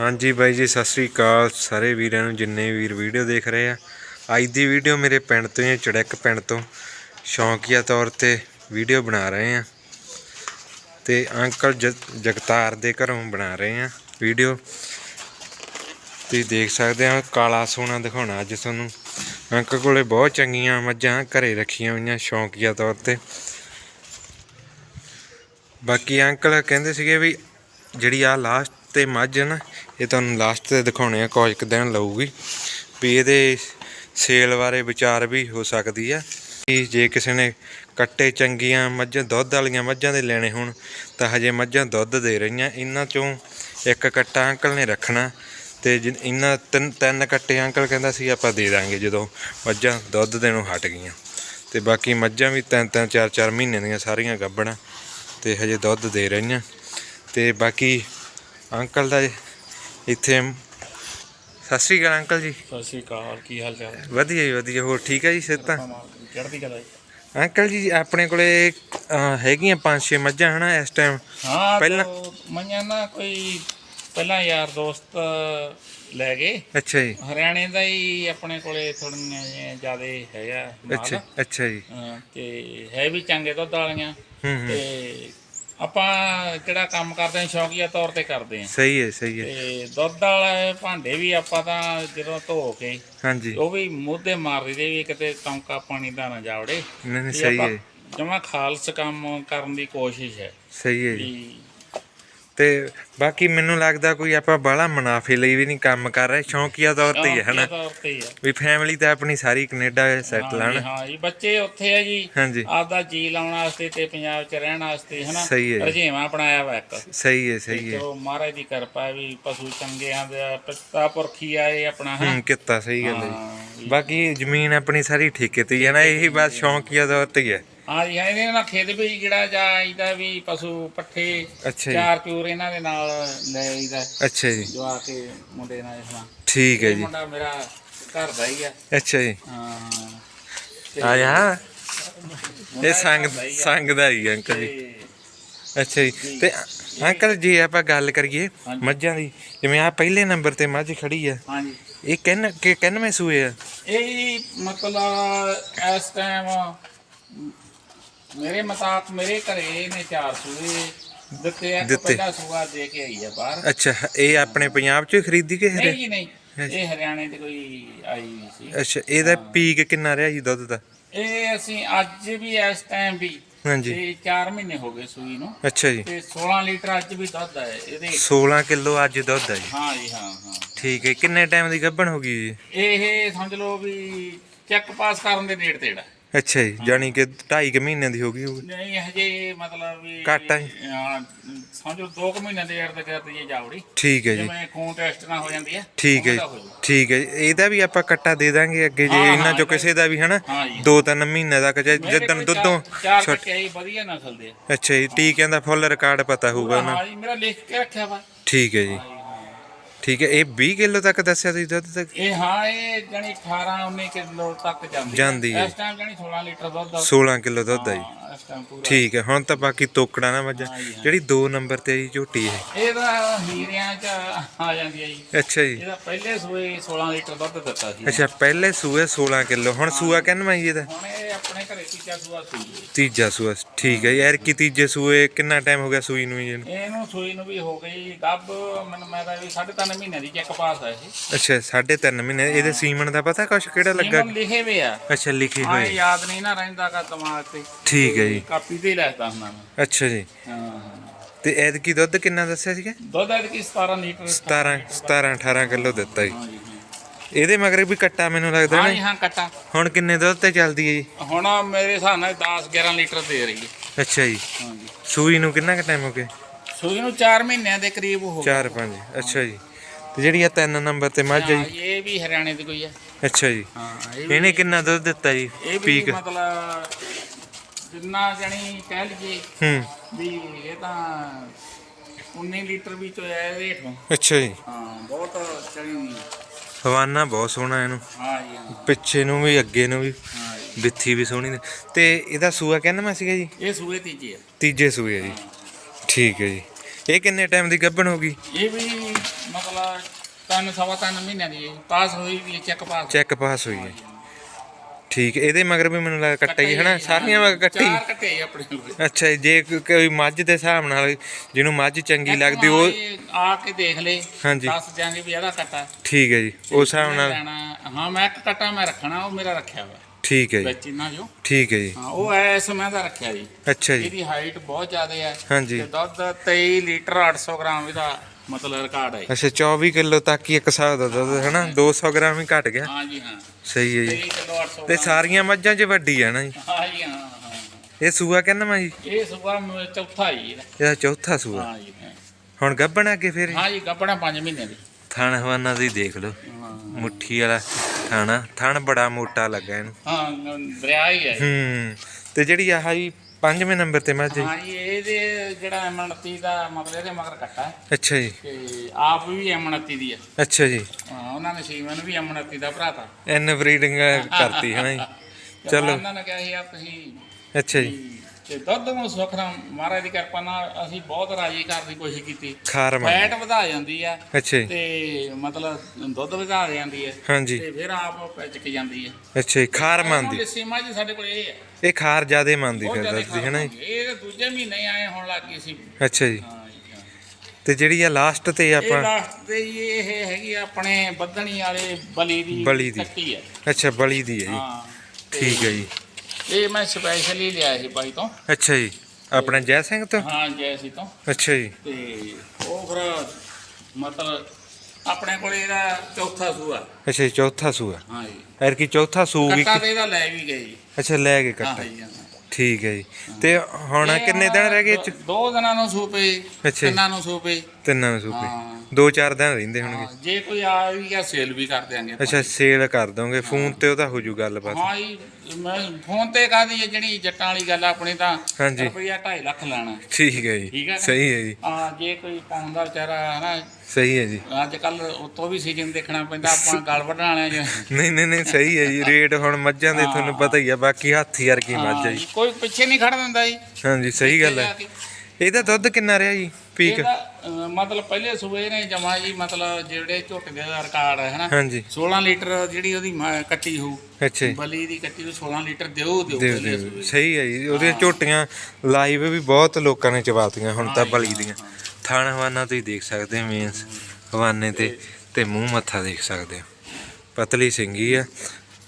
ਹਾਂਜੀ ਬਾਈ ਜੀ, ਸਤਿ ਸ੍ਰੀ ਅਕਾਲ ਸਾਰੇ ਵੀਰਾਂ ਨੂੰ, ਜਿੰਨੇ ਵੀਰ ਵੀਡੀਓ ਦੇਖ ਰਹੇ ਆ। ਅੱਜ ਦੀ ਵੀਡੀਓ ਮੇਰੇ ਪਿੰਡ ਤੋਂ ਹੀ ਚੜੈਕ ਪਿੰਡ ਤੋਂ। ਸ਼ੌਂਕੀਆ ਤੌਰ ਤੇ ਵੀਡੀਓ ਬਣਾ ਰਹੇ ਆ। ਤੇ ਅੰਕਲ ਜ- ਜਗਤਾਰ ਦੇ ਘਰੋਂ ਬਣਾ ਰਹੇ ਆ ਵੀਡੀਓ। ਤੁਸੀਂ ਦੇਖ ਸਕਦੇ ਆ, ਕਾਲਾ ਸੋਨਾ ਦਿਖਾਉਣਾ ਅੱਜ ਤੁਹਾਨੂੰ। ਅੰਕਲ ਕੋਲੇ ਬਹੁਤ ਚੰਗੀਆਂ ਮੱਝਾਂ ਘਰੇ ਰੱਖੀਆਂ ਹੋਈਆਂ ਸ਼ੌਂਕੀਆ ਤੌਰ ਤੇ। ਬਾਕੀ ਅੰਕਲ ਕਹਿੰਦੇ ਸੀਗੇ ਵੀ ਜਿਹੜੀ ਆ ਲਾਸਟ ਤੇ ਮੱਝ ਨਾ ਇਹ ਤੁਹਾਨੂੰ ਲਾਸਟ ਤੇ ਦਿਖਾਉਣੇ ਆ ਕੁਝ ਕੁ ਦਿਨ ਲਊਗੀ। ਵੀ ਇਹਦੇ ਸੇਲ ਬਾਰੇ ਵਿਚਾਰ ਵੀ ਹੋ ਸਕਦੀ ਆ। ਕਿ ਜੇ ਕਿਸੇ ਨੇ ਕੱਟੇ ਚੰਗੀਆਂ ਮੱਝਾਂ, ਦੁੱਧ ਵਾਲੀਆਂ ਮੱਝਾਂ ਦੇ ਲੈਣੇ ਹੋਣ, ਤਾਂ ਹਜੇ ਮੱਝਾਂ ਦੁੱਧ ਦੇ ਰਹੀਆਂ। ਇਹਨਾਂ ਚੋਂ ਇੱਕ ਕੱਟਾ ਅੰਕਲ ਨੇ ਰੱਖਣਾ ਤੇ ਜਿ- ਇਹਨਾਂ ਤਿੰਨ ਤਿੰਨ ਕੱਟੇ ਅੰਕਲ ਕਹਿੰਦਾ ਸੀ ਆਪਾਂ ਦੇ ਦਾਂਗੇ ਜਦੋਂ ਮੱਝਾਂ ਦੁੱਧ ਦੇਣੋਂ ਹਟ ਗਈਆਂ। ਤੇ ਬਾਕੀ ਮੱਝਾਂ ਵੀ ਤਿੰਨ ਤਿੰਨ, ਚਾਰ ਚਾਰ ਮਹੀਨੇ ਦੀਆਂ ਸਾਰੀਆਂ ਗੱਭਣਾ ਤੇ ਹਜੇ ਦੁੱਧ ਦੇ ਰਹੀਆਂ। ਤੇ ਬਾਕੀ ਅੰਕਲ ਦਾ ਇੱਥੇ। ਸਤਿ ਸ਼੍ਰੀ ਅਕਾਲ ਅੰਕਲ ਜੀ। ਸਤਿ ਸ਼੍ਰੀ ਅਕਾਲ ਕੀ ਹਾਲ ਚਾਲ? ਵਧੀਆ ਜੀ ਵਧੀਆ। ਹੋਰ ਠੀਕ ਹੈ ਜੀ ਸਿਹਤਾਂ ਚੜ੍ਹਦੀ ਕਲਾ ਜੀ। ਅੰਕਲ ਜੀ ਆਪਣੇ ਕੋਲੇ ਅਹ, ਹੈਗੀਆਂ ਪੰਜ ਛੇ ਮੱਝਾਂ ਹਨਾ ਇਸ ਟਾਈਮ ਹਾਂ ਪਹਿਲਾਂ- ਪਹਿਲਾਂ ਮੈਂ ਨਾ ਕੋਈ ਪਹਿਲਾਂ ਯਾਰ ਦੋਸਤ ਲੈ ਗਏ। ਅੱਛਾ ਜੀ। ਹਰਿਆਣੇ ਦਾ ਹੀ ਆਪਣੇ ਕੋਲੇ ਥੋੜੀਆਂ ਜ਼ਿਆਦਾ ਹੈਗਾ ਮਾਲ। ਅੱਛਾ ਅੱਛਾ ਜੀ। ਹਾਂ, ਤੇ ਹੈ ਵੀ ਚੰਗੇ ਦੁੱਧ ਵਾਲੀਆਂ। ਹੂੰ ਹੂੰ। ਤੇ ਆਪਾਂ ਜਿਹੜਾ ਕੰਮ ਕਰਦੇ ਹਾਂ ਸ਼ੌਕੀਆ ਤੌਰ ਤੇ ਕਰਦੇ ਹਾਂ। ਸਹੀ ਹੈ ਸਹੀ ਹੈ। ਤੇ ਦੁੱਧ ਵਾਲੇ ਭਾਂਡੇ ਵੀ ਆਪਾਂ ਤਾਂ ਜਦੋਂ ਧੋ ਕੇ ਹਾਂਜੀ। ਉਹ ਵੀ ਮੂਧੇ ਮਾਰ ਦਈਦੇ ਵੀ ਕਿਤੇ ਟੌਂਕਾ ਪਾਣੀ ਦਾ ਨਾ ਜਾਵੜੇ। ਨਹੀਂ ਨਹੀਂ ਸਹੀ ਹੈ। ਜਮਾ ਖਾਲਸ ਕੰਮ ਕਰਨ ਦੀ ਕੋਸ਼ਿਸ਼ ਹੈ। ਸਹੀ ਹੈ ਜੀ। ਤੇ ਬਾਕੀ ਮੈਨੂੰ ਲੱਗਦਾ ਕੋਈ ਆਪਾਂ ਬਾਹਲਾ ਮੁਨਾਫੇ ਲਈ ਵੀ ਨਹੀਂ ਕੰਮ ਕਰ ਰਹੇ ਸ਼ੌਂਕੀਆ ਤੌਰ ਤੇ ਹੀ ਹੈ ਹਨਾ? ਤੌਰ ਤੇ ਹੀ ਆ ਵੀ ਫੈਮਿਲੀ ਤਾਂ ਆਪਣੀ ਸਾਰੀ ਕੈਨੇਡਾ ਸੈਟਲ ਹਨ? ਹਾਂ ਜੀ ਬੱਚੇ ਉੱਥੇ ਆ ਜੀ। ਹਾਂਜੀ। ਆਪਦਾ ਜੀ ਲਾਉਣ ਵਾਸਤੇ ਤੇ ਪੰਜਾਬ 'ਚ ਰਹਿਣ ਵਾਸਤੇ ਹਨਾ? ਸਹੀ ਹੈ ਜੀ। ਰਜੇਵਾ ਬਣਾਇਆ ਵਾ ਇੱਕ। ਸਹੀ ਹੈ ਸਹੀ ਹੈ। ਚਲੋ ਮਹਾਰਾਜ ਦੀ ਕਿਰਪਾ ਵੀ ਪਸ਼ੂ ਚੰਗੇ ਆ ਦੇ ਪਿਤਾ ਪੁਰਖੀ ਆਏ ਆਪਣਾ ਹਾਂ ਹੂੰ ਕਿੱਤਾ ਸਹੀ ਗੱਲ ਹੈ ਜੀ। ਹਾਂ ਬਾਕੀ ਜ਼ਮੀਨ ਆਪਣੀ ਸਾਰੀ ਠੇਕੇ ਤੇ ਹੀ ਹੈ ਨਾ ਇਹੀ ਬਸ ਸ਼ੌਂਕੀਆ ਤੌਰ ਤੇ ਹੀ ਹੈ। ਹਾਂ ਜੀ ਹਾਂ, ਇਹਦੇ ਨਾਲ ਖੇਤ ਵੀ ਜਿਹੜਾ ਜਾਈਦਾ ਵੀ ਪਸ਼ੂ ਪੱਠੇ ਅੱਛਾ ਜੀ। ਚਾਰ ਚੂਰ ਇਹਨਾਂ ਦੇ ਨਾਲ ਲੈ ਆਈਦਾ। ਅੱਛਾ ਜੀ। ਜੋ ਆ ਕੇ ਮੁੰਡੇ ਨਾਲ ਇਸ ਠੀਕ ਹੈ ਜੀ। ਮੁੰਡਾ ਮੇਰਾ ਘਰ ਦਾ ਹੀ ਆ। ਅੱਛਾ ਜੀ। ਹਾਂ। ਤੇ ਆ ਇਹ ਸੰਗ ਘਰ ਦਾ ਹੀ ਆ। ਸੰਗ ਦਾ ਹੀ ਅੰਕਲ ਜੀ। ਤੇ ਅੱਛਾ ਜੀ। ਤੇ ਅੰਕਲ ਜੀ ਆਪਾਂ ਗੱਲ ਕਰੀਏ ਹਾਂਜੀ। ਮੱਝਾਂ ਦੀ। ਜਿਵੇਂ ਆ ਪਹਿਲੇ ਨੰਬਰ ਤੇ ਮੱਝ ਖੜੀ ਆ। ਹਾਂਜੀ। ਇਹ ਕਿੰਨ ਕਿ ਕਿੰਨਵੇਂ ਸੂਏ ਆ? ਇਹ ਮਤਲਬ ਇਸ ਟਾਈਮ ਮੇਰੇ ਮਤਾਕ ਮੇਰੇ ਘਰੇ ਨੇ ਚਾਰ ਸੂਏ ਦਿੱਤੇ ਆ ਦਿੱਤੇ। ਪਹਿਲਾ ਸੂਆ ਦੇ ਕੇ ਆਈ ਆ ਬਾਹਰ। ਅੱਛਾ ਇਹ ਆਪਣੇ ਪੰਜਾਬ ਚੋਂ ਖਰੀਦੀ ਕਿ ਨਹੀਂ ਹਰੇ ਜੀ ਨਹੀਂ। ਇਹ ਹਰਿਆਣੇ ਦੇ ਕੋਈ ਆਈ ਹੋਈ ਸੀ। ਅੱਛਾ ਇਹਦਾ ਪੀਕ ਕਿੰਨਾ ਰਿਹਾ ਜੀ ਦੁੱਧ ਦਾ? ਇਹ ਅਸੀਂ ਅੱਜ ਵੀ ਇਸ ਟਾਈਮ ਵੀ ਹਾਂਜੀ। ਤੇ 4 ਮਹੀਨੇ ਹੋ ਗਏ ਸੂਈ ਨੂੰ। ਅੱਛਾ ਜੀ। ਤੇ 16 ਲੀਟਰ ਅੱਜ ਵੀ ਦੁੱਧ ਹੈ ਇਹਦੇ। 16 ਕਿਲੋ ਅੱਜ ਦੁੱਧ ਆ ਜੀ। ਹਾਂ ਜੀ ਹਾਂ ਹਾਂ। ਠੀਕ ਹੈ ਕਿੰਨੇ ਟਾਈਮ ਦੀ ਗੱਭਣ ਹੋ ਗਈ ਜੀ? ਇਹ ਸਮਝ ਲਓ ਵੀ ਚੈੱਕ ਪਾਸ ਕਰਨ ਦੇ ਨੇੜੇ ਤੇੜਾ ਅੱਛਾ ਜੀ ਜਾਣੀ ਕਿ 2.5 ਮਹੀਨਿਆਂ ਦੀ ਹੋ ਗਈ ਹੋਊਗੀ। ਨਹੀਂ ਹਜੇ ਮਤਲਬ ਵੀ ਘੱਟ ਆ ਜੀ? ਹਾਂ, ਸਮਝੋ 2 ਕੁ ਮਹੀਨਿਆਂ ਦੇ ਇਰਦ ਗਿਰਦ ਇਹ ਜਾਵੜੀ ਠੀਕ ਹੈ ਜੀ। ਜਿਵੇਂ ਖੂਨ ਟੈਸਟ ਨਾ ਹੋ ਜਾਂਦੀ ਹੈ ਠੀਕ ਹੈ ਉਵੇਂ ਜੀ ਦਾ ਹੋ ਜਾਊ। ਠੀਕ ਹੈ ਜੀ। ਇਹਦਾ ਵੀ ਆਪਾਂ ਕੱਟਾ ਦੇ ਦਾਂਗੇ ਅੱਗੇ ਜੇ ਹਾਂ, ਹਾਂ, ਇਹਨਾਂ ਚੋਂ ਕਿਸੇ ਦਾ ਵੀ ਹਨਾ ਹਾਂ ਜੀ। ਦੋ ਤਿੰਨ ਮਹੀਨੇ ਤੱਕ ਜੇ ਮੇਰੇ ਜਿੱਦਣ ਕੋਲ ਦੁੱਧੋਂ ਚਾਰ- ਚਾਰ ਛੁੱਟ ਕੱਟੇ ਆਈ ਵਧੀਆ ਨਸਲ ਦੇ ਅੱਛਾ ਜੀ ਟੀਕਿਆਂ ਦਾ ਫੁੱਲ ਰਿਕਾਰਡ ਪਤਾ ਹੋਊਗਾ ਨਾ। ਹਾਂ ਜੀ ਮੇਰਾ ਲਿਖ ਕੇ ਰੱਖਿਆ ਵਾ। ਠੀਕ ਹੈ ਜੀ। ਠੀਕ ਹੈ ਇਹ 20 ਕਿਲੋ ਤੱਕ ਦੱਸਿਆ ਤੁਸੀਂ ਦੁੱਧ ਤੱਕ? ਇਹ ਹਾਂ ਇਹ ਜਣੀ 18 19 ਕਿਲੋ ਤੱਕ ਜਾਂਦੀ ਜਾਂਦੀ ਹੈ। ਇਸ ਟਾਈਮ ਜਣੀ 16 ਲੀਟਰ ਦੁੱਧ ਆ। 16 ਕਿਲੋ ਦੁੱਧ ਜੀ। ਹਾਂ, ਇਸ ਟਾਈਮ ਪੂਰਾ। ਠੀਕ ਹੈ ਹੁਣ ਤਾਂ ਬਾਕੀ ਤੋਕੜਾ ਨਾ ਮੱਝਾਂ ਹਾਂ ਜੀ, ਹਾਂ। ਜਿਹੜੀ 2 ਨੰਬਰ ਤੇ ਆਈ ਝੋਟੀ ਇਹ। ਇਹਦਾ ਹੀਰਿਆਂ ਚ ਆ ਜਾਂਦੀ ਹੈ ਜੀ। ਅੱਛਾ ਜੀ। ਇਹਦਾ ਪਹਿਲੇ ਸੂਏ 16 ਲੀਟਰ ਦੁੱਧ ਦਿੱਤਾ ਸੀ। ਅੱਛਾ ਪਹਿਲੇ ਸੂਏ 16 ਕਿਲੋ। ਹੁਣ ਸੂਆ ਕਿੰਨਵਾਂ ਜੀ ਇਹਦਾ? ਹੁਣ ਇਹ ਆਪਣੇ ਘਰੇ ਤੀਜਾ ਸੂਆ ਸੂਈ ਤੀਜਾ ਸੂਆ ਠੀਕ ਹੈ ਯਾਰ ਕੀ ਤੀਜੇ ਸੂਏ ਕਿੰਨਾ ਟਾਈਮ ਹੋ ਗਿਆ ਸੂਈ ਨੂੰ ਜੀ ਇਹਨੂੰ? ਇਹਨੂੰ ਸੂਈ ਨੂੰ ਵੀ ਹੋ ਗਈ ਗੱਬ ਮੈਨੂੰ ਮੈਂ ਤਾਂ ਵੀ 3.5 ਮਹੀਨੇ ਦੀ ਚੈੱਕ ਪਾਸ ਆ ਇਹ। ਅੱਛਾ ਸਾਢੇ ਤਿੰਨ ਮਹੀਨੇ ਇਹਦੇ ਸੀਮਨ ਦਾ ਪਤਾ ਕੁਛ ਕਿਹੜਾ ਲੱਗਾ? ਲਿਖੇ ਵੇ ਆ। ਅੱਛਾ ਲਿਖੀ ਹਾਂ ਹੋਈ ਯਾਦ ਨਹੀਂ ਨਾ ਰਹਿੰਦਾ ਕਾ ਦਿਮਾਗ ਤੇ। ਠੀਕ ਹੈ ਜੀ। ਕਾਪੀ ਤੇ ਹੀ ਲਿਖਦਾ ਹੁੰਦਾ ਮੈਂ ਅੱਛਾ ਜੀ। ਹਾਂ ਤੇ ਐਤਕੀ ਦੁੱਧ ਕਿੰਨਾ ਦੱਸਿਆ ਸੀਗਾ? ਦੁੱਧ ਐਦ ਕੀ 17 ਲੀਟਰ 17 17 18 ਕਿਲੋ ਦਿੱਤਾ ਜੀ। ਹਾਂ ਜੀ ਇਹਦੇ ਮਗਰ ਵੀ ਕੱਟਾ ਮੈਨੂੰ ਲੱਗਦਾ ਹਾਂ ਨਾ। ਹਾਂ ਕੱਟਾ। ਹੁਣ ਕਿੰਨੇ ਦੁੱਧ ਤੇ ਚੱਲਦੀ ਹੈ ਜੀ? ਹੁਣ ਮੇਰੇ ਹਿਸਾਬ ਨਾਲ 10 11 ਲੀਟਰ ਦੇ ਰਹੀ ਹੈ। ਅੱਛਾ ਜੀ। ਹਾਂ ਜੀ। ਸੂਈ ਨੂੰ ਕਿੰਨਾ ਕੁ ਟਾਈਮ ਹੋ ਗਿਆ? ਸੂਈ ਨੂੰ 4 ਮਹੀਨਿਆਂ ਦੇ ਕਰੀਬ ਹੋ 4 5 ਅੱਛਾ ਜੀ। ਤੇ ਜਿਹੜੀ ਆ ਤਿੰਨ ਨੰਬਰ ਤੇ ਮੱਝ ਹੈ ਹਾਂ, ਜੀ ਇਹ ਵੀ ਹਰਿਆਣੇ ਦੀ ਕੋਈ ਹੈ ਅੱਛਾ ਜੀ। ਹਾਂ ਇਹ ਵੀ ਇਹਨੇ ਕਿੰਨਾ ਦੁੱਧ ਦਿੱਤਾ ਜੀ? ਇਹ ਵੀ ਪੀਕ। ਮਤਲਬ ਜਿੰਨਾ ਜਣੀ ਕਹਿ ਲਈਏ ਹੂੰ। ਵੀ ਇਹ ਤਾਂ 19 ਲੀਟਰ ਵੀ ਚੋਇਆ ਇਹਦੇ ਹੇਠੋਂ। ਅੱਛਾ ਜੀ। ਹਾਂ ਬਹੁਤ ਚੜੀ ਹਵਾਨਾ ਬਹੁਤ ਸੋਹਣਾ ਇਹਨੂੰ। ਹਾਂ ਜੀ ਹਾਂ। ਪਿੱਛੇ ਨੂੰ ਵੀ ਅੱਗੇ ਨੂੰ ਵੀ। ਹਾਂ ਜੀ। ਬਿੱਥੀ ਵੀ ਸੋਹਣੀ ਨੇ। ਤੇ ਇਹਦਾ ਸੂਆ ਕਹਿੰਦਾ ਸੀਗਾ ਜੀ? ਇਹ ਸੂਏ ਤੀਜੇ ਆ। ਤੀਜੇ ਸੂਏ ਜੀ। ਠੀਕ ਹੈ ਜੀ। ਇਹ ਕਿੰਨੇ ਟਾਈਮ ਦੀ ਗੱਭਣ ਹੋ ਗਈ? ਇਹ ਵੀ ਮਤਲਬ ਤਿੰਨ ਸਵਾ ਤਿੰਨ ਮਹੀਨਿਆਂ ਦੀ ਹੈ। ਪਾਸ ਹੋਈ ਵੀ ਚੈੱਕ ਪਾਸ ਚੈੱਕ ਪਾਸ ਹੋਈ ਹੈ। ਠੀਕ ਹੈ। ਇਹਦੇ ਮਗਰ ਵੀ ਮੈਨੂੰ ਲੱਗਾ ਕੱਟਾ ਹੀ ਹੈ ਨਾ ਹਾਂ, ਸਾਰੀਆਂ ਮਗਰ ਕੱਟੀ? ਚਾਰ ਕੱਟੇ ਹੀ ਆਪਣੇ ਕੋਲ। ਅੱਛਾ ਜੀ, ਜੇ ਕੋਈ- ਕੋਈ ਮੱਝ ਦੇ ਹਿਸਾਬ ਨਾਲ ਜਿਹਨੂੰ ਮੱਝ ਚੰਗੀ ਲੱਗਦੀ ਉਹ ਆ ਕੇ ਦੇਖ ਲੈ ਹਾਂਜੀ। ਦੱਸ ਦਿਆਂਗੇ ਵੀ ਇਹਦਾ ਕੱਟਾ। ਠੀਕ ਹੈ ਜੀ ਉਸ ਹਿਸਾਬ ਨਾਲ। ਲੈਣਾ ਹਾਂ ਮੈਂ ਇੱਕ ਕੱਟਾ ਮੈਂ ਰੱਖਣਾ ਉਹ ਮੇਰਾ ਰੱਖਿਆ ਵਾ ਠੀਕ ਹੈ ਜੀ। ਵਿੱਚ ਇਹਨਾਂ ਜੋ। ਠੀਕ ਹੈ ਜੀ। ਹਾਂ ਉਹ ਐਸ ਮੈਂ ਦਾ ਰੱਖਿਆ ਜੀ। ਅੱਛਾ ਜੀ। ਇਹਦੀ ਹਾਈਟ ਬਹੁਤ ਜ਼ਿਆਦਾ ਹੈ। ਹਾਂਜੀ। ਤੇ ਦੁੱਧ 23 ਲੀਟਰ 800 ਗ੍ਰਾਮ ਇਹਦਾ ਮਤਲਬ ਰਿਕਾਰਡ ਹੈ। ਅੱਛਾ 24 ਕਿਲੋ ਤੱਕ ਹੀ ਇੱਕ ਹਿਸਾਬ ਦਾ ਦੁੱਧ ਹੈ ਨਾ 200 ਗ੍ਰਾਮ ਹੀ ਘਟ ਗਿਆ। ਹਾਂ ਜੀ ਹਾਂ। ਸਹੀ ਹੈ ਜੀ। 23 ਕਿਲੋ 800 ਤੇ ਗ੍ਰਾਮ। ਸਾਰੀਆਂ ਮੱਝਾਂ 'ਚ ਵੱਡੀ ਹੈ ਨਾ ਜੀ। ਹਾਂ ਜੀ ਹਾਂ ਹਾਂ। ਇਹ ਸੂਆ ਕਹਿੰਦਾ ਜੀ? ਇਹ ਸੁਬਾ ਚੌਥਾ ਹੀ ਇਹਦਾ। ਇਹਦਾ ਚੌਥਾ ਸੂਆ। ਹਾਂ ਜੀ ਹਾਂ। ਹੁਣ ਗੱਬਣ ਅੱਗੇ ਫਿਰ? ਹਾਂ ਜੀ ਗੱਪੜਾ 5 ਮਹੀਨੇ ਦੀ। ਥਣ ਹਵਾਨਾ ਦੀ ਦੇਖ ਲਓ। ਮੁੱਠੀ ਵਾਲਾ ਥਾਣਾ। ਥਣ ਬੜਾ ਮੋਟਾ ਲੱਗਾ ਇਹਨੂੰ। ਹਾਂ ਦਰਿਆ ਹੀ ਹੈ। ਹੂੰ। ਤੇ ਜਿਹੜੀ ਆਹ ਜੀ ਪੰਜਵੇਂ ਨੰਬਰ ਤੇ ਮੱਝ ਜੀ ਹਾਂ ਜੀ ਇਹਦੇ ਜਿਹੜਾ ਐਮਨਤੀ ਦਾ ਮਤਲਬ ਇਹਦੇ ਮਗਰ ਕੱਟਾ ਅੱਛਾ ਜੀ। ਤੇ ਆਪ ਵੀ ਐਮਨਤੀ ਦੀ ਹੈ। ਅੱਛਾ ਜੀ। ਹਾਂ ਉਹਨਾਂ ਨੇ ਸੀਮਨ ਵੀ ਐਮਨਤੀ ਦਾ ਭਰਾਤਾ ਐਨ ਬਰੀਡਿੰਗ ਕਰਤੀ ਹੈ ਨਾ ਜੀ। ਚਲੋ। ਉਹਨਾਂ ਨੇ ਕਿਹਾ ਸੀ ਆ ਤੁਸੀਂ ਅੱਛਾ ਜੀ। ਤੇ ਦੁੱਧ ਨੂੰ ਸੁੱਖ ਨਾਲ ਮਹਾਰਾਜ ਦੀ ਕਿਰਪਾ ਨਾਲ ਅਸੀਂ ਬਹੁਤ ਰਾਜੀ ਕਰਨ ਦੀ ਕੋਸ਼ਿਸ਼ ਕੀਤੀ। ਖਾਰ ਫੈਟ ਵਧਾ ਜਾਂਦੀ ਆ ਅੱਛਾ ਜੀ। ਤੇ ਮਤਲਬ ਦੁੱਧ ਵਧਾ ਜਾਂਦੀ ਹੈ ਹਾਂਜੀ। ਤੇ ਫਿਰ ਆਪ ਪਿਚਕ ਜਾਂਦੀ ਹੈ ਅੱਛਾ ਜੀ ਖਾਰ ਮੰਨਦੀ। ਦੇਸੀ ਮੱਝ ਸਾਡੇ ਕੋਲ ਇਹ ਹੈ ਇਹ ਖਾਰ ਜਿਆਦੇ ਮੰਨਦੀ ਬਹੁਤ ਫਿਰ ਜ਼ਿਆਦਾ ਦੱਸਦੀ ਹੈ ਨਾ ਜੀ? ਇਹ ਤਾਂ ਦੂਜੇ ਮਹੀਨੇ ਆਏ ਹੋਣ ਲੱਗ ਗਈ ਸੀ। ਅੱਛਾ ਜੀ। ਹਾਂ ਜੀ, ਹਾਂ। ਤੇ ਜਿਹੜੀ ਆ ਲਾਸਟ ਤੇ ਇਹ ਆਪਾਂ ਲਾਸਟ ਤੇ ਜੀ ਇਹ ਹੈਗੀ ਆ ਆਪਣੇ ਬੱਦਣੀ ਵਾਲੇ ਬਲੀ ਦੀ ਬਲੀ ਦੀ। ਕੱਟੀ ਹੈ ਅੱਛਾ ਬਲੀ ਦੀ ਹੈ ਜੀ। ਹਾਂ। ਤੇ ਠੀਕ ਹੈ ਜੀ। ਇਹ ਮੈਂ ਸਪੈਸ਼ਲੀ ਲਿਆ ਸੀ ਬਾਈ ਤੋਂ। ਅੱਛਾ ਜੀ। ਆਪਣਾ ਜੈ ਸਿੰਘ ਤੋਂ? ਹਾਂ ਜੈਸੀ ਤੋਂ। ਅੱਛਾ ਜੀ। ਤੇ ਉਹ ਫਿਰ ਮਤਲਬ ਆਪਣੇ ਕੋਲ ਇਹਦਾ ਚੌਥਾ ਸੂਆ ਅੱਛਾ ਜੀ ਚੌਥਾ ਸੂਆ ਹਾਂ ਜੀ। ਐਰ ਕੀ ਚੌਥਾ ਸੂ ਵੀ ਕੱਟਾ ਤੇ ਇਹਦਾ ਲੈ ਵੀ ਗਏ ਜੀ। ਅੱਛਾ ਲੈ ਕੇ ਹਾਂ ਕੱਟਾ ਜੀ ਹਾਂ ਠੀਕ ਹੈ ਜੀ। ਤੇ ਹੁਣ ਇਹ ਕਿੰਨੇ ਦਿਨ ਰਹਿ ਗਏ ਇਹ ਚ? ਦੋ- ਦੋ ਦਿਨਾਂ ਨੂੰ ਸੂਪੇ ਅੱਛਾ ਜੀ। ਤਿੰਨਾਂ ਨੂੰ ਸੂਪੇ ਤਿੰਨਾਂ ਨੂੰ ਸੂਪੇ ਹਾਂ। ਦੋ ਚਾਰ ਦਿਨ ਰਹਿੰਦੇ ਹੋਣਗੇ। ਹਾਂ, ਜੇ ਕੋਈ ਆ ਵੀ ਗਿਆ ਸੇਲ ਵੀ ਕਰ ਦਿਆਂਗੇ। ਅੱਛਾ ਸੇਲ ਕਰ ਦੋਗੇ ਫੋਨ ਤੇ ਉਹਦਾ ਹੋ ਜੂ ਗੱਲਬਾਤ ਹਾਂ ਜੀ ਮੈਂ ਫੋਨ ਤੇ ਕਾਦੀ ਹੈ ਜਿਹੜੀ ਜੱਟਾਂ ਵਾਲੀ ਗੱਲ ਆ ਆਪਣੀ ਤਾਂ ਹਾਂਜੀ। ਰੁਪਈਆ 2.5 ਲੱਖ ਲੈਣਾ। ਠੀਕ ਹੈ ਠੀਕ ਜੀ ਨਾ? ਸਹੀ ਹੈ ਜੀ। ਆ ਜੇ ਕੋਈ ਪਾਉਂਦਾ ਵਿਚਾਰਾ ਹਨਾ ਸਹੀ ਹੈ ਜੀ। ਅੱਜ ਕੱਲ ਉਤੋਂ ਵੀ ਸੀਜ਼ਨ ਦੇਖਣਾ ਪੈਂਦਾ ਆਪਾਂ ਗਲ ਵੱਢਣ ਵਾਲਿਆਂ ਚ ਨਹੀਂ ਨਹੀਂ ਨਹੀਂ ਸਹੀ ਹੈ ਜੀ ਰੇਟ ਹੁਣ ਮੱਝਾਂ ਦੇ ਤੁਹਾਨੂੰ ਪਤਾ ਹੀ ਆ ਬਾਕੀ ਹਾਥੀ ਵਰਗੀ ਮੱਝ ਹੈ ਜੀ। ਕੋਈ ਪਿੱਛੇ ਨਹੀਂ ਖੜ ਦਿੰਦਾ ਜੀ। ਹਾਂਜੀ ਸਹੀ ਗੱਲ ਹੈ। ਇਹਦਾ ਦੁੱਧ ਕਿੰਨਾ ਰਿਹਾ ਜੀ? ਪੀਕ ਇਹਦਾ ਮਤਲਬ ਪਹਿਲੇ ਸੂਏ ਨੇ ਜਮਾ ਜੀ ਮਤਲਬ ਜਿਹੜੇ ਝੋਟੇ ਦਾ ਰਿਕਾਰਡ ਹੈ ਹਨਾ? ਹਾਂਜੀ। 16 ਲੀਟਰ ਜਿਹੜੀ ਉਹਦੀ ਕੱਟੀ ਹੋਊ ਅੱਛਾ ਜੀ। ਬਲੀ ਦੀ ਕੱਟੀ ਨੂੰ 16 ਲੀਟਰ ਦਿਓ ਦਿਓ ਪਹਿਲੇ ਸੂਏ। ਸਹੀ ਹੈ ਜੀ ਉਹਦੀਆਂ ਝੋਟੀਆਂ ਲਾਈਵ ਵੀ ਬਹੁਤ ਲੋਕਾਂ ਨੇ ਚਵਾਤੀਆਂ ਹੁਣ ਤਾਂ ਬਲੀ ਦੀਆਂ। ਥਣ ਹਵਾਨਾ ਤੁਸੀਂ ਦੇਖ ਸਕਦੇ ਹੋ ਮੀਨਸ ਹਵਾਨੇ ਤੇ ਤੇ ਮੂੰਹ ਮੱਥਾ ਦੇਖ ਸਕਦੇ ਹੋ। ਪਤਲੀ ਸਿੰਗੀ ਆ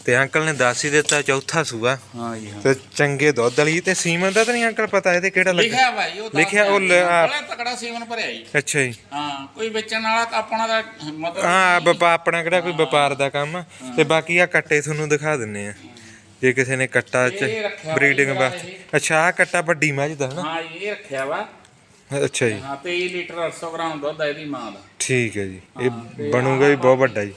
ਤੇ ਅੰਕਲ ਨੇ ਦੱਸ ਹੀ ਦਿੱਤਾ ਚੌਥਾ ਸੂਆ। ਹਾਂ ਜੀ ਹਾਂ। ਤੇ ਚੰਗੇ ਦੁੱਧ ਵਾਲੀ ਤੇ ਸੀਮਨ ਦਾ ਤਾਂ ਨਹੀਂ ਅੰਕਲ ਪਤਾ ਇਹਦੇ ਕਿਹੜਾ ਲੱਗਾ? ਲਿਖਿਆ ਭਾਈ ਉਹ ਲਿਖਿਆ ਉਹ ਬੜਾ ਤਕੜਾ ਸੀਵਨ ਭਰਿਆ ਜੀ। ਅੱਛਾ ਜੀ। ਹਾਂ ਕੋਈ ਵੇਚਣ ਵਾਲਾ ਤਾਂ ਆਪਣਾ ਦਾ ਮਤਲਬ ਹਾਂ ਵਪਾ ਆਪਣਾ ਕਿਹੜਾ ਕੋਈ ਵਪਾਰ ਦਾ ਕੰਮ ਤੇ ਬਾਕੀ ਆ ਕੱਟੇ ਤੁਹਾਨੂੰ ਦਿਖਾ ਦਿੰਨੇ ਆ। ਜੇ ਕਿਸੇ ਨੇ ਕੱਟਾ ਚ ਬਰੀਡਿੰਗ ਵਾਸਤੇ ਅੱਛਾ ਆ ਕੱਟਾ ਵੱਡੀ ਮੱਝ ਦਾ ਨਾ ਹਾਂ ਇਹ ਰੱਖਿਆ ਵਾ। ਅੱਛਾ ਜੀ। ਹਾਂ 23 ਲੀਟਰ 800 ਗ੍ਰਾਮ ਦੁੱਧ ਆ ਇਹਦੀ ਮਾਂ ਦਾ। ਠੀਕ ਹੈ ਜੀ। ਇਹ ਬਣੂਗਾ ਵੀ ਬਹੁਤ ਵੱਡਾ ਜੀ।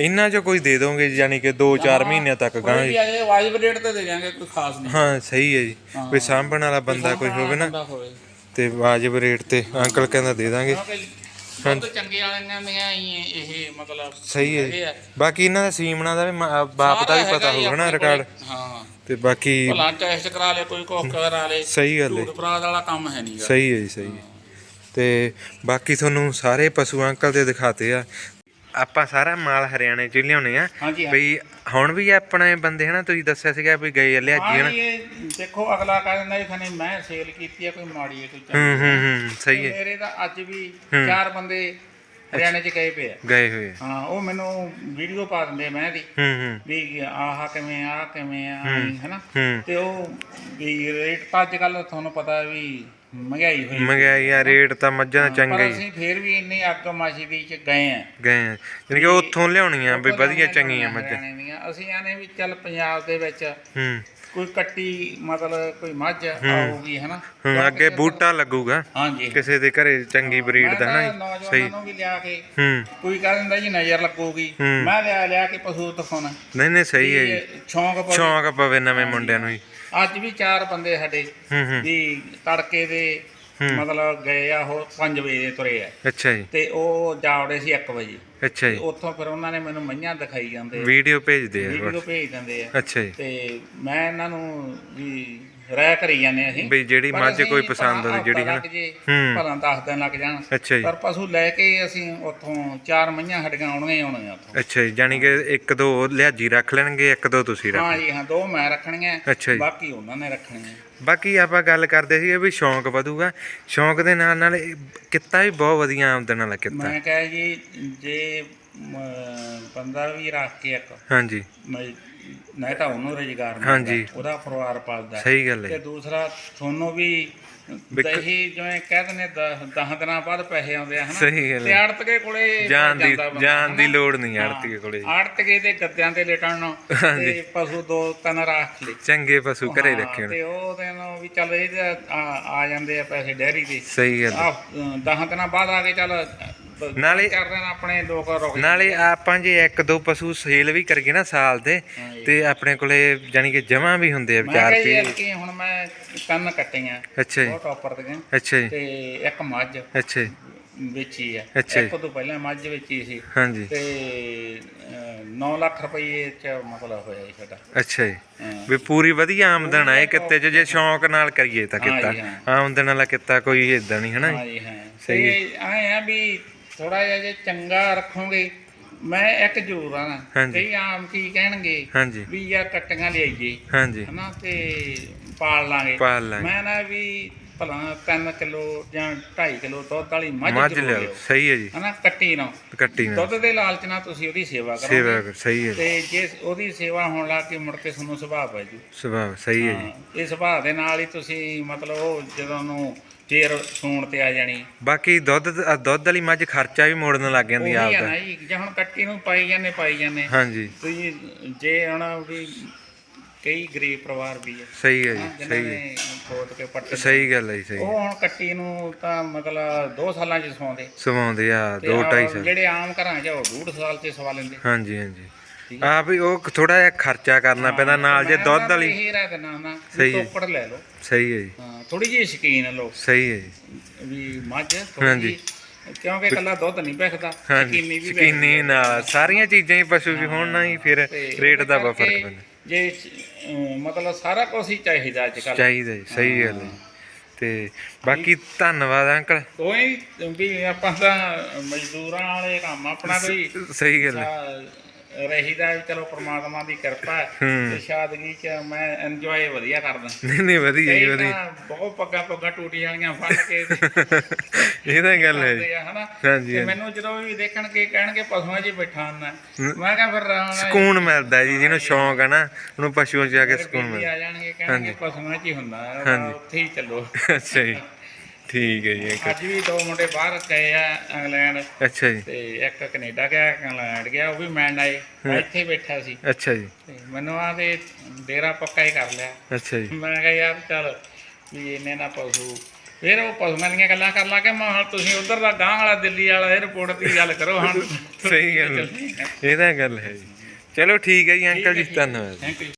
ਇਹਨਾਂ ਚੋਂ ਕੋਈ ਦੇ ਦੋਗੇ ਯਾਨੀ ਕਿ 2-4 ਮਹੀਨਿਆਂ ਤੱਕ ਗਾਂ ਕੋਈ ਵੀ ਵਾਜਬ ਰੇਟ ਤੇ ਦੇ ਦਿਆਂਗੇ ਕੋਈ ਖਾਸ ਨਹੀਂ। ਹਾਂ ਸਹੀ ਹੈ ਜੀ। ਹਾਂ। ਕੋਈ ਸਾਂਭਣ ਵਾਲਾ ਬੰਦਾ ਕੋਈ ਹੋਵੇ ਨਾ ਹੋਵੇ। ਤੇ ਵਾਜਬ ਰੇਟ ਤੇ ਅੰਕਲ ਕਹਿੰਦਾ ਦੇ ਦਾਂਗੇ। ਕਿਉਂਕਿ ਦੁੱਧ ਚੰਗੇ ਵਾਲਿਆਂ ਦੀਆਂ ਹੀ ਇਹ ਮਤਲਬ ਸਹੀ ਹੈ ਹੈਗੇ ਆ। ਬਾਕੀ ਇਹਨਾਂ ਦਾ ਸੀਮਣਾ ਦਾ ਵੀ ਮ- ਬਾਪ ਦਾ ਵੀ ਸਾਰਾ ਪਤਾ ਹੈਗਾ ਜੀ ਹੋਊਗਾ ਨਾ ਆਪਣੇ ਰਿਕਾਰਡ। ਹਾਂ। ਤੇ ਬਾਕੀ ਭਲਾ ਟੈਸਟ ਕਰਾ ਲੇ ਕੋਈ ਕੋਕ ਕਰਾ ਲੇ। ਸਹੀ ਗੱਲ ਹੈ। ਝੂਠ ਫਰਾਡ ਵਾਲਾ ਕੰਮ ਹੈ ਨਹੀਂਗਾ ਸਹੀ ਹੈ ਜੀ ਸਹੀ ਹੈ। ਤੇ ਬਾਕੀ ਤੁਹਾਨੂੰ ਸਾਰੇ ਪਸ਼ੂ ਅੰਕਲ ਦੇ ਦਿਖਾਤੇ ਆ। ਆਪਾਂ ਸਾਰਾ ਮਾਲ ਹਰਿਆਣੇ ਚ ਹੀ ਆ। ਹਾਂਜੀ ਹੁਣ ਵੀ ਆਪਣੇ ਬੰਦੇ ਹਨਾ ਤੁਸੀਂ ਦੱਸਿਆ ਸੀਗਾ ਵੀ ਗਏ ਆ ਲਿਆਜੀ ਹਾਂ ਹਨਾ। ਇਹ ਦੇਖੋ ਅਗਲਾ ਕਹਿ ਦਿੰਦਾ ਇਹ ਖਨੇ ਮੈਂ ਸੇਲ ਕੀਤੀ ਹੈ ਕੋਈ ਮਾੜੀ ਹੈ ਕੋਈ ਚੰਗੀ ਹੂੰ ਹੂੰ ਹੂੰ ਸਹੀ ਹੈ। ਮੇਰੇ ਤਾਂ ਅੱਜ ਵੀ ਹੂੰ। ਚਾਰ ਬੰਦੇ ਹਰਿਆਣੇ ਚ ਗਏ ਪਏ ਆ। ਗਏ ਹੋਏ ਆ। ਹਾਂ ਉਹ ਮੈਨੂੰ ਵੀਡੀਓ ਪਾ ਦਿੰਦੇ ਆ ਮੈਂ ਦੀ ਹੂੰ ਹੂੰ। ਵੀ ਆਹ ਕਿਵੇਂ ਆ ਕਿਵੇਂ ਆ ਹੂੰ। ਹੈਨਾ। ਹੂੰ। ਤੇ ਉਹ ਵੀ ਰੇਟ ਤਾਂ ਅੱਜ ਕੱਲ ਤੁਹਾਨੂੰ ਪਤਾ ਵੀ ਮਹਿੰਗਾਈ ਹੋਈ ਮੰਗਾਈ ਆ ਰੇਟ ਤਾਂ ਮੱਝਾਂ ਦਾ ਚੰਗਾ ਪਰ ਹੀ। ਅਸੀਂ ਫੇਰ ਵੀ ਇੰਨੀ ਅੱਗ ਮਾਸ਼ੀ ਦੀ ਚ ਗਏ ਆ ਗਏ ਆ ਯਾਨੀ ਕਿ ਉੱਥੋਂ ਲਿਆਉਣੀਆਂ ਵੀ ਵਧੀਆ ਚੰਗੀਆਂ ਮੱਝਾਂ। ਅਸੀਂ ਆਨੇ ਵੀ ਚੱਲ ਪੰਜਾਬ ਦੇ ਵਿੱਚ ਹੂੰ। ਕੋਈ ਕੱਟੀ ਮਤਲਬ ਕੋਈ ਮੱਝ ਆਊਗੀ ਹੈਨਾ ਹੂੰ ਅੱਗੇ ਬੂਟਾ ਲੱਗੂਗਾ। ਹਾਂਜੀ। ਕਿਸੇ ਦੇ ਘਰੇ ਚੰਗੀ ਬਰੀਡ ਦਾ ਨਾ ਸਹੀ। ਨੂੰ ਵੀ ਲਿਆ ਕੇ ਹੂੰ। ਕੋਈ ਕਹਿ ਦਿੰਦਾ ਜੀ ਨਜ਼ਰ ਲੱਗੂਗੀ। ਮੈਂ ਲਿਆ ਲਿਆ ਕੇ ਪਸ਼ੂ ਦਿਖਾਉਣਾ। ਨਹੀਂ ਨਹੀਂ ਸਹੀ ਹੈ ਜੀ। ਸ਼ੌਂਕ ਪਵੇ। ਸ਼ੌਂਕ ਪਵੇ ਨਵੇਂ ਮੁੰਡਿਆਂ ਨੂੰ ਜੀ ਅੱਜ ਵੀ ਚਾਰ ਬੰਦੇ ਸਾਡੇ ਹੂੰ ਹੂੰ। ਵੀ ਤੜਕੇ ਦੇ। ਮਤਲਬ ਗਏ ਆ ਉਹ 5 ਵਜੇ ਦੇ ਤੁਰੇ ਆ। ਅੱਛਾ ਜੀ। ਤੇ ਉਹ ਜਾਵੜੇ ਸੀ 1 ਵਜੇ। ਅੱਛਾ ਜੀ। ਉੱਥੋਂ ਫਿਰ ਉਹਨਾਂ ਨੇ ਮੈਨੂੰ ਮਈਆਂ ਦਿਖਾਈ ਜਾਂਦੇ ਵੀਡੀਓ ਭੇਜਦੇ ਆ ਵੀਡੀਓ ਭੇਜ ਦਿੰਦੇ ਆ। ਅੱਛਾ ਜੀ। ਤੇ ਮੈਂ ਇਹਨਾਂ ਨੂੰ ਵੀ ਰਹਿ ਕਰੀ ਜਾਂਦੇ ਅਸੀਂ। ਵੀ ਜਿਹੜੀ ਪਰ ਮੱਝ ਅਸੀਂ ਕੋਈ ਪਸੰਦ ਭਲਾ ਆਉਂਦੀ ਜਿਹੜੀ ਹਫ਼ਤਾ ਹਨਾ। ਲੱਗ ਜੇ, ਹੂੰ। ਭਲਾ 10 ਦਿਨ ਲੱਗ ਜਾਣ। ਅੱਛਾ ਜੀ। ਪਰ ਪਸ਼ੂ ਲੈ ਕੇ ਅਸੀਂ ਉੱਥੋਂ ਚਾਰ ਮਈਆਂ ਹੱਡੀਆਂ ਆਉਣੀਆਂ ਹੀ ਆਉਣੀਆਂ ਉੱਥੋਂ। ਅੱਛਾ ਜੀ ਜਾਨੀ ਕਿ ਇੱਕ ਦੋ ਉਹ ਲਿਹਾਜੀ ਰੱਖ ਲੈਣਗੇ ਇੱਕ ਦੋ ਤੁਸੀਂ ਰੱਖ ਹਾਂ ਜੀ ਹਾਂ ਦੋ ਮੈਂ ਰੱਖਣੀਆਂ ਅੱਛਾ ਜੀ। ਬਾਕੀ ਉਹਨਾਂ ਨੇ ਰੱਖਣੀਆਂ। ਬਾਕੀ ਆਪਾਂ ਗੱਲ ਕਰਦੇ ਸੀਗੇ ਵੀ ਸ਼ੌਂਕ ਵਧੂਗਾ। ਸ਼ੌਂਕ ਦੇ ਨਾਲ ਨਾਲ ਇਹ ਕਿੱਤਾ ਵੀ ਬਹੁਤ ਵਧੀਆ ਆਮਦਨ ਵਾਲਾ ਕਿੱਤਾ। ਮੈਂ ਕਹਾਂ ਜੀ ਜੇ ਮ, ਬੰਦਾ ਵੀ ਰੱਖ ਕੇ ਇੱਕ ਹਾਂਜੀ। ਮ- ਨਹੀਂ ਤਾਂ ਉਹਨੂੰ ਰੁਜ਼ਗਾਰ ਮਿਲਦਾ, ਹਾਂਜੀ। ਉਹਦਾ ਪਰਿਵਾਰ ਪਾਲਦਾ। ਸਹੀ ਗੱਲ ਤੇ ਹੈ ਦੂਸਰਾ ਤੁਹਾਨੂੰ ਵੀ ਦਹੀ ਜਿਵੇਂ ਕਹਿ ਦਿੰਦੇ 10 ਦਿਨਾਂ ਬਾਅਦ ਪੈਸੇ ਆਉਂਦੇ ਆ ਹਨਾ? ਸਹੀ ਗੱਲ ਤੇ ਹੈ ਆੜਤਕੇ ਕੋਲੇ ਜਾਣ ਦੀ ਜਾਂਦਾ ਬੰਦਾ, ਜਾਣ ਦੀ ਹਨਾ? ਲੋੜ ਨਹੀਂ ਆੜਤੀਏ ਕੋਲੇ ਆੜਤਕੇ ਦੇ ਗੱਦਿਆਂ ਤੇ ਲੇਟਣ ਤੇ ਪਸ਼ੂ ਦੋ ਤਿੰਨ ਰੱਖ ਲਏ। ਚੰਗੇ ਪਸ਼ੂ ਘਰੇ ਹਾਂ, ਰੱਖੇ ਹੋਣ। ਤੇ ਉਹ ਦਿਨ ਵੀ ਚੱਲ ਇਹਦੇ ਆ ਆ ਜਾਂਦੇ ਆ ਪੈਸੇ ਡੈਰੀ ਦੇ ਸਹੀ ਗੱਲ ਹੈ। ਆ 10 ਦਿਨਾਂ ਬਾਅਦ ਆ ਕੇ ਚੱਲ ਨਾਲੇ- ਕਰ ਦੇਣ ਆਪਣੇ ਲੋਕ ਰੁਕ ਨਾਲੇ ਆਪਾਂ ਜੇ ਇੱਕ ਦੋ ਪਸ਼ੂ ਸੇਲ ਵੀ ਕਰਗੇ ਨਾ ਸਾਲ ਦੇ। ਤੇ ਆਪਣੇ ਕੋਲੇ ਜਾਨੀ ਕਿ ਜਮਾ ਵੀ ਹੁੰਦੇ ਆ ਵਿਚਾਰ ਤੇ ਹੁਣ ਮੈਂ ਕੰਨ ਕੱਟੀਆਂ ਅੱਛਾ ਜੀ। ਬਹੁਤ ਟੌਪਰ ਦੀਆਂ ਅੱਛਾ ਜੀ। ਤੇ ਇੱਕ ਮੱਝ ਅੱਛਾ ਜੀ। ਵੇਚੀ ਆ। ਇੱਕ ਤੋਂ ਪਹਿਲਾਂ ਮੱਝ ਵੇਚੀ ਸੀ। ਹਾਂਜੀ ਤੇ 9 ਲੱਖ ਰੁਪਏ ਚ ਮਤਲਬ ਹੋਇਆ ਜੀ ਸਾਡਾ। ਅੱਛਾ ਜੀ। ਵੀ ਪੂਰੀ ਵਧੀਆ ਆਮਦਨ ਆ ਇਹ ਕਿੱਤੇ 'ਚ ਜੇ ਸ਼ੌਂਕ ਨਾਲ ਕਰੀਏ ਤਾਂ ਕਿੱਤਾ। ਆਮਦਨ ਵਾਲਾ ਕਿੱਤਾ ਕੋਈ ਇਦਾਂ ਨਹੀਂ ਹਨਾ ਹਾਂ ਜੀ ਹਾਂ। ਸਹੀ ਤੇ ਆਏ ਆ ਵੀ ਥੋੜਾ ਜਿਹਾ ਜੇ ਚੰਗਾ ਰੱਖੋਗੇ ਮੈਂ ਇੱਕ ਜ਼ਰੂਰ ਆ ਨਾ। ਹਾਂਜੀ। ਕਈ ਆਮ ਕੀ ਕਹਿਣਗੇ ਹਾਂਜੀ। ਵੀ ਯਾਰ ਕੱਟੀਆਂ ਲਿਆਈਏ ਹਾਂਜੀ। ਹਨਾ ਤੇ ਪਾਲ ਲਾਂਗੇ। ਪਾਲ ਲਾਂਗੇ। ਮੈਂ ਨਾ ਵੀ ਭਲਾ 3 ਕਿਲੋ ਜਾਂ 2.5 ਕਿਲੋ ਦੁੱਧ ਵਾਲੀ ਮੱਝ ਮੱਝ ਜ਼ਰੂਰ ਲਿਆਓ। ਲਿਆਓ। ਸਹੀ ਹੈ ਜੀ। ਹਨਾ ਕੱਟੀ ਨਾ ਕੱਟੀ ਨਾ ਦੁੱਧ ਦੇ ਲਾਲਚ ਨਾਲ ਤੁਸੀਂ ਉਹਦੀ ਸੇਵਾ ਕਰੋਗੇ। ਸੇਵਾ ਕਰ- ਸਹੀ ਹੈ ਜੀ। ਤੇ ਜੇ ਉਹਦੀ ਸੇਵਾ ਹੋਣ ਲੱਗ ਕੇ ਮੁੜ ਕੇ ਤੁਹਾਨੂੰ ਸੁਭਾਅ ਪੈ ਜੂ। ਸੁਭਾਅ ਸਹੀ ਹੈ ਜੀ। ਹਾਂ, ਇਹ ਸੁਭਾਅ ਦੇ ਨਾਲ ਹੀ ਤੁਸੀਂ ਮਤਲਬ ਉਹ ਜਦੋਂ ਨੂੰ ਫੇਰ ਸੂਣ ਤੇ ਆ ਜਾਣੀ। ਬਾਕੀ ਦੁੱਧ ਅ, ਦੁੱਧ ਵਾਲੀ ਮੱਝ ਖਰਚਾ ਵੀ ਮੋੜਨ ਲੱਗ ਜਾਂਦੀ ਉਹੀ ਆ ਆ ਆਪਦਾ। ਨਾ ਜੀ ਜੇ ਹੁਣ ਕੱਟੀ ਨੂੰ ਪਾਈ ਜਾਂਦੇ ਪਾਈ ਜਾਂਦੇ। ਹਾਂਜੀ। ਤੁਸੀਂ ਜੇ ਹੁਣ ਵੀ ਕਈ ਗਰੀਬ ਪਰਿਵਾਰ ਵੀ ਆ। ਸਹੀ ਹੈ ਹਾਂ, ਜੀ ਜਿਨ੍ਹਾਂ ਸਹੀ ਹੈ। ਨੇ ਖੋਤ ਕੇ ਪੱਟ ਸਹੀ ਗੱਲ ਹੈ ਜੀ ਸਹੀ ਉਹ ਹੁਣ ਕੱਟੀ ਨੂੰ ਤਾਂ ਮਤਲਬ 2 ਸਾਲਾਂ ਚ ਸਵਾਉਂਦੇ। ਸਵਾਉਂਦੇ ਆ ਤੇ 2 ਆਹ 2.5 ਸਾਲ। ਜਿਹੜੇ ਆਮ ਘਰਾਂ 'ਚ ਉਹ ਡੂਢ ਸਾਲ ਚ ਸਵਾ ਲੈਂਦੇ। ਹਾਂਜੀ ਹਾਂਜੀ। ਠੀਕ ਆ ਵੀ ਉਹ ਥੋੜਾ ਜਿਹਾ ਖਰਚਾ ਕਰਨਾ ਪੈਂਦਾ ਨਾਲ ਜੇ ਦੁੱਧ ਵਾਲੀ। ਹੁੰਦਾ ਸਹੀ ਵੀ ਹੈ। ਟੋਕੜ ਲੈ ਲਓ। ਸਹੀ ਹੈ ਜੀ। ਹਾਂ ਥੋੜੀ ਜਿਹੀ ਸ਼ਕੀਨ ਲਓ। ਸਹੀ ਹੈ ਜੀ। ਵੀ ਮੱਝ ਹਾਂਜੀ। ਥੋੜੀ ਜਿਹੀ ਕਿਉਂਕਿ ਇਕੱਲਾ ਦੁੱਧ ਨਹੀਂ ਪੈਖਦਾ ਹਾਂਜੀ। ਸ਼ਕੀਨੀ ਵੀ ਸਕੀਨੀ ਨਾਲ ਸਾਰੀਆਂ ਚੀਜ਼ਾਂ ਹੀ ਪਸ਼ੂ ਵੀ ਹੋਣ ਨਾ ਹੀ ਫਿਰ ਤੇ ਰੇਟ ਦਾ ਵਾ ਫ਼ਰਕ ਕਰਕੇ ਪੈਂਦਾ ਜੇ ਅਮ, ਮਤਲਬ ਸਾਰਾ ਕੁਝ ਹੀ ਚਾਹੀਦਾ ਅੱਜ ਕੱਲ ਚਾਹੀਦਾ ਜੀ ਸਹੀ ਗੱਲ ਹੈ। ਜੀ। ਤੇ ਬਾਕੀ ਧੰਨਵਾਦ ਅੰਕਲ। ਕੋਈ ਵੀ ਆਪਾਂ ਤਾਂ ਮਜ਼ਦੂਰਾਂ ਵਾਲੇ ਕੰਮ ਆਪਣਾ ਕੋਈ ਸਹੀ ਗੱਲ ਹੈ। ਰਹੀਦਾ ਵੀ ਚਲੋ ਪ੍ਰਮਾਤਮਾ ਦੀ ਕਿਰਪਾ ਹੈ ਹੂੰ। ਤੇ ਸ਼ਾਦਗੀ ਚ ਮੈਂ ਇੰਜੋਏ ਵਧੀਆ ਕਰਦਾ। ਨਹੀਂ ਨਹੀਂ ਵਧੀਆ ਜੀ ਵਧੀਆ। ਬਹੁਤ ਪੱਗਾਂ ਪੱਗਾਂ ਟੂਟੀ ਵਾਲੀਆਂ ਫੜ ਕੇ ਇਹ ਤਾਂ ਗੱਲ ਹੈ ਹਾਂਜੀ, ਤੇ। ਮੈਨੂੰ ਜਦੋਂ ਵੀ ਦੇਖਣਗੇ ਕਹਿਣਗੇ ਪਸ਼ੂਆਂ 'ਚ ਹੀ ਬੈਠਾ ਹੁੰਦਾ। ਮੈਂ ਕਿਹਾ ਫਿਰ ਹੁਣ ਸਕੂਨ ਮਿਲਦਾ ਜੀ ਜਿਹਨੂੰ ਸ਼ੌਂਕ ਆ ਨਾ ਉਹਨੂੰ ਪਸ਼ੂਆਂ 'ਚ ਜਾ ਕੇ ਸਕੂਨ ਮਿਲਦਾ ਆ ਜਾਣਗੇ ਕਹਿਣਗੇ ਪਸ਼ੂਆਂ 'ਚ ਹੀ ਹੁੰਦਾ। ਹੈ। ਉੱਥੇ ਹੀ ਚੱਲੋ। ਅੱਛਾ ਜੀ। ਠੀਕ ਹੈ ਜੀ ਅੰਕਲ ਅੱਜ ਵੀ ਦੋ ਮੁੰਡੇ ਬਾਹਰ ਗਏ ਆ ਇੰਗਲੈਂਡ। ਅੱਛਾ ਜੀ। ਤੇ ਇੱਕ ਕੈਨੇਡਾ ਗਿਆ ਇੰਗਲੈਂਡ ਗਿਆ ਉਹ ਵੀ ਮਿਲਣ ਆਏ ਮੈਂ ਇੱਥੇ ਬੈਠਾ ਸੀ। ਅੱਛਾ ਜੀ। ਤੇ ਮੈਨੂੰ ਆ ਤੇ ਡੇਰਾ ਪੱਕਾ ਹੀ ਕਰ ਲਿਆ। ਅੱਛਾ ਜੀ। ਮੈਂ ਕਿਹਾ ਯਾਰ ਚੱਲ ਵੀ ਇਹਨੇ ਨਾ ਪਸ਼ੂ। ਫਿਰ ਉਹ ਪਸ਼ੂਆਂ ਦੀਆਂ ਗੱਲਾਂ ਕਰ ਲਾ ਕੇ ਮੈਂ ਹੁਣ ਤੁਸੀਂ ਉਧਰ ਦਾ ਗਾਂ ਵਾਲਾ ਦਿੱਲੀ ਵਾਲਾ 에어ਪੋਰਟ ਦੀ ਗੱਲ ਕਰੋ ਹੁਣ। ਸਹੀ ਗੱਲ। ਹੈ। ਇਹ ਤਾਂ ਗੱਲ ਹੈ ਜੀ। ਚਲੋ ਠੀਕ ਹੈ ਜੀ ਅੰਕਲ ਜੀ ਧੰਨਵਾਦ ਥੈਂਕ ਯੂ